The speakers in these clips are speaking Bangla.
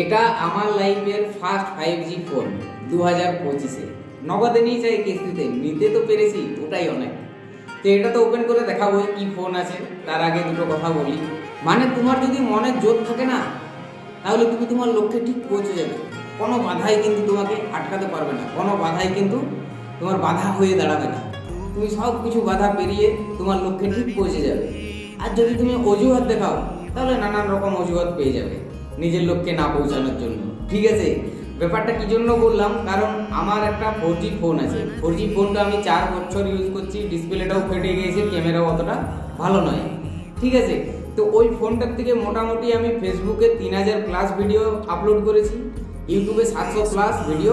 এটা আমার লাইফের ফার্স্ট ফাইভ জি ফোন দু হাজার পঁচিশে। নগদে নিয়ে চাই কিস্তিতে, নিতে তো পেরেছি, ওটাই অনেক। তো এটা তো ওপেন করে দেখাবো কি ফোন আছে, তার আগে দুটো কথা বলি। মানে তোমার যদি মনে জোর থাকে না, তাহলে তুমি তোমার লক্ষ্যে ঠিক পৌঁছে যাবে। কোনো বাধাই কিন্তু তোমাকে আটকাতে পারবে না, কোনো বাধাই কিন্তু তোমার বাধা হয়ে দাঁড়াবে না। তুমি সব কিছু বাধা পেরিয়ে তোমার লক্ষ্যে ঠিক পৌঁছে যাবে। আর যদি তুমি অজুহাত দেখাও, তাহলে নানান রকম অজুহাত পেয়ে যাবে। নিজের লোককে না পৌঁছানোর জন্য। ঠিক আছে? ব্যাপারটা কি জন্য বললাম? কারণ আমার একটা ফোর জি ফোন আছে। ফোর জি ফোনটা আমি চার বছর ইউজ করছি ডিসপ্লেটাও ফেটে গিয়েছে ক্যামেরাও অতটা ভালো নয়। ঠিক আছে? তো ওই ফোনটার থেকে মোটামুটি আমি ফেসবুকে তিন হাজার প্লাস ভিডিও আপলোড করেছি ইউটিউবে সাতশো প্লাস ভিডিও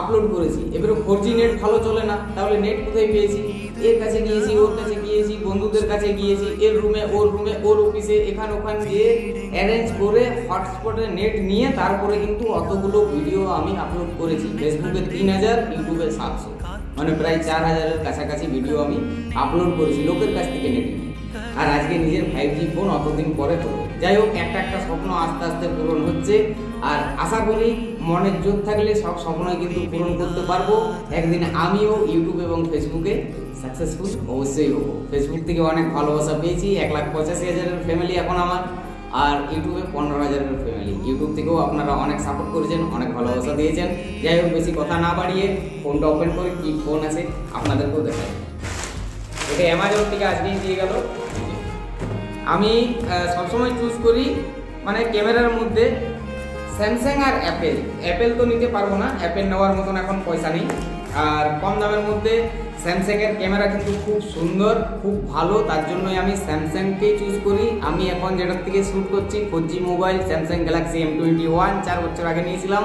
আপলোড করেছি। এবারে ফোর জি নেট ভালো চলে না, তাহলে নেট কোথায় পেয়েছি? এর কাছে গিয়েছি, ওর কাছে গিয়েছি, বন্ধুদের কাছে গিয়েছি, এর রুমে ওর রুমে ওর অফিসে এখান ওখান গিয়ে অ্যারেঞ্জ করে হটস্পটে নেট নিয়ে তারপরে কিন্তু অতগুলো ভিডিও আমি আপলোড করেছি। ফেসবুকে তিন হাজার, ইউটিউবে সাতশো। মানে প্রায় চার হাজারের কাছাকাছি ভিডিও আমি আপলোড করেছি লোকের কাছ থেকে নেট আর আজকে নিজের ফাইভ জি ফোন অতদিন পরে তো যাই হোক, একটা একটা স্বপ্ন আস্তে আস্তে পূরণ হচ্ছে। আর আশা করি মনের জোর থাকলে সব স্বপ্নই কিন্তু পূরণ করতে পারব। একদিন আমিও ইউটিউব এবং ফেসবুকে সাকসেসফুল অবশ্যই হব। ফেসবুক থেকে অনেক ভালোবাসা পেয়েছি, এক লাখ পঁচাশি হাজারের ফ্যামিলি এখন আমার, আর ইউটিউবে পনেরো হাজারের ফ্যামিলি ইউটিউব থেকেও আপনারা অনেক সাপোর্ট করেছেন, অনেক ভালোবাসা দিয়েছেন। যাই হোক, বেশি কথা না বাড়িয়ে ফোনটা ওপেন করে কি ফোন আছে আপনাদেরকেও দেখাই। এটা অ্যামাজন থেকে আজকেই দিয়ে গেল। আমি সবসময় চুজ করি মানে ক্যামেরার মধ্যে স্যামসাং আর অ্যাপেল অ্যাপেল তো নিতে পারব না অ্যাপেল নেওয়ার মতন এখন পয়সা নেই। আর কম দামের মধ্যে স্যামসাংয়ের ক্যামেরা কিন্তু খুব সুন্দর, খুব ভালো। তার জন্যই আমি স্যামসাংকেই চুজ করি। আমি এখন যেটার থেকে শ্যুট করছি four G mobile Samsung Galaxy M twenty one চার বছর আগে নিয়েছিলাম।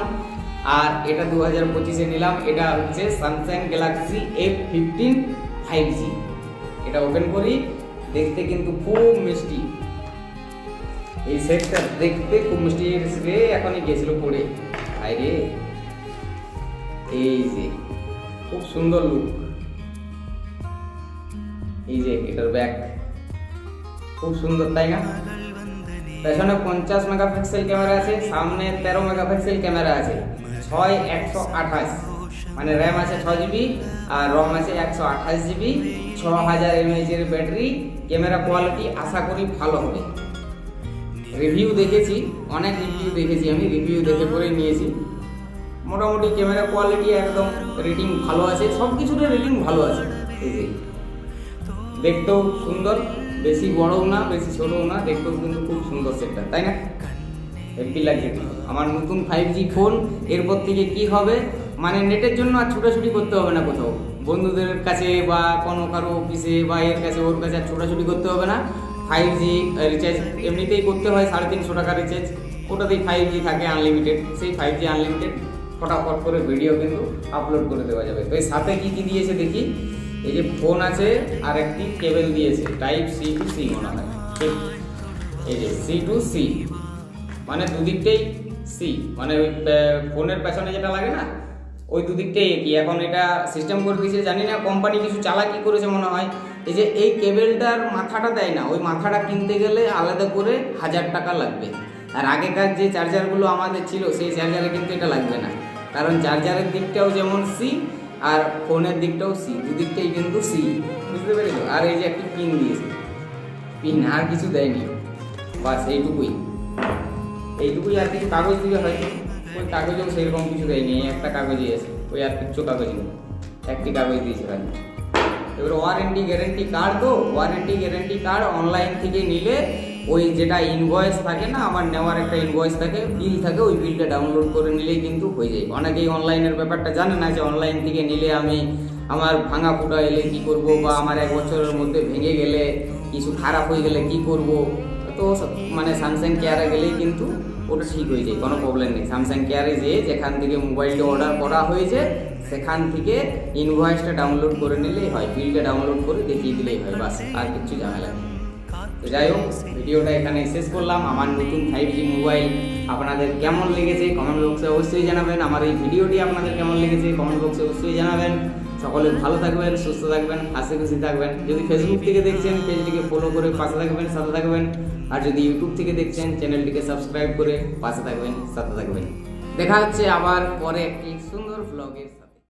আর এটা দু হাজার পঁচিশে নিলাম। এটা হচ্ছে Samsung Galaxy F fifteen five G এটা ওপেন করি। দেখতে কিন্তু খুব মিষ্টি। এই সেটটা দেখতে খুব মিষ্টি রে, এখনই গেছিল পড়ে রে। এই যে, খুব সুন্দর লুক এই যে, এটার ব্যাক খুব সুন্দর, তাই না? পেছনে পঞ্চাশ মেগাপিক্সেল ক্যামেরা আছে, সামনে তেরো মেগাপিক্সেল ক্যামেরা আছে। ছয় একশো আঠাশ। মানে র্যাম আছে ছ জিবি আর রম আছে একশো আঠাশ জিবি ছ হাজার এমএইচের ব্যাটারি ক্যামেরা কোয়ালিটি আশা করি ভালো হবে। রিভিউ দেখেছি, অনেক রিভিউ দেখেছি আমি রিভিউ দেখে করে নিয়েছি। মোটামুটি ক্যামেরা কোয়ালিটি একদম রেটিং ভালো আছে সব কিছুতে রেটিং ভালো আছে। দেখতেও সুন্দর, বেশি বড়ও না, বেশি ছোটও না, দেখতেও কিন্তু খুব সুন্দর সেটটা তাই না? হেভি লাগছে আমার নতুন ফাইভ জি ফোন এরপর থেকে কি হবে? মানে নেটের জন্য আর ছোটাছুটি করতে হবে না কোথাও। বন্ধুদের কাছে বা কোনো কারও অফিসে বা এর কাছে ওর কাছে আর ছোটাছুটি করতে হবে না। ফাইভ জি রিচার্জ এমনিতেই করতে হয় সাড়ে তিনশো টাকা রিচার্জ ওটাতেই ফাইভ জি থাকে আনলিমিটেড সেই ফাইভ জি আনলিমিটেড ফটাফট করে ভিডিও কিন্তু আপলোড করে দেওয়া যাবে। তো এর সাথে কী কী দিয়েছে দেখি? এই যে ফোন আছে, আর একটি কেবেল দিয়েছে টাইপ সি টু সি মনে হয়। এই যে সি টু সি মানে দুদিকটাই সি মানে ওই ফোনের পেছনে যেটা লাগে না, ওই দুদিকটাই একই। এখন এটা সিস্টেম করে দিয়েছে, জানি না কোম্পানি কিছু চালাকি করেছে মনে হয়। এই যে এই কেবেলটার মাথাটা দেয় না, ওই মাথাটা কিনতে গেলে আলাদা করে হাজার টাকা লাগবে। আর আগেকার যে চার্জারগুলো আমাদের ছিল, সেই চার্জারে কিন্তু এটা লাগবে না। কারণ চার্জারের দিকটাও যেমন সি আর ফোনের দিকটাও সি দুদিকটাই কিন্তু সি বুঝতে পেরেছ? আর এই যে একটি পিন দিয়েছে। পিন আর কিছু দেয়নি। বাস এইটুকুই। এইটুকুই আর কিছু কাগজ দিবে হয়তো ওই কাগজেও সেরকম কিছু দেয়নি একটা কাগজই আছে। ওই আর কিচ্ছু কাগজ নেই। একটি কাগজ দিয়েছে ভাই। এবার ওয়ারেন্টি গ্যারেন্টি কার্ড তো ওয়ারেন্টি গ্যারেন্টি কার্ড অনলাইন থেকে নিলে ওই যেটা ইনভয়েস থাকে না, আমার নেওয়ার একটা ইনভয়েস থাকে বিল থাকে, ওই বিলটা ডাউনলোড করে নিলেই কিন্তু হয়ে যায়। অনেকেই অনলাইনের ব্যাপারটা জানে না যে অনলাইন থেকে নিলে আমি আমার ভাঙা ফুটা এলে কী করব বা আমার এক বছরের মধ্যে ভেঙে গেলে কিছু খারাপ হয়ে গেলে কি করব? তো মানে স্যামসাং কেয়ারে গেলেই কিন্তু ওটা ঠিক হয়ে যায়, কোনো প্রবলেম নেই। স্যামসাং কেয়ারে যেয়ে যেখান থেকে মোবাইলটা অর্ডার করা হয়েছে, সেখান থেকে ইনভয়েসটা ডাউনলোড করে নিলেই হয় বিলটা ডাউনলোড করে দেখিয়ে দিলেই হয়, বাস, আর কিছু ঝামেলা তো যাই হোক, ভিডিওটা এখানে শেষ করলাম। আমার নতুন ফাইভ জি মোবাইল আপনাদের কেমন লেগেছে কমেন্ট বক্সে অবশ্যই জানাবেন। আমার এই ভিডিওটি আপনাদের কেমন লেগেছে কমেন্ট বক্সে অবশ্যই জানাবেন। সকলে ভালো থাকবেন, সুস্থ থাকবেন, হাসি খুশি থাকবেন। যদি ফেসবুক থেকে দেখছেন, পেজটিকে ফলো করে পাশে থাকবেন, সাথে থাকবেন। আর যদি ইউটিউব থেকে দেখছেন, চ্যানেলটিকে সাবস্ক্রাইব করে পাশে থাকবেন, সাথে থাকবেন। দেখা হচ্ছে আবার পরে একটি সুন্দর ব্লগের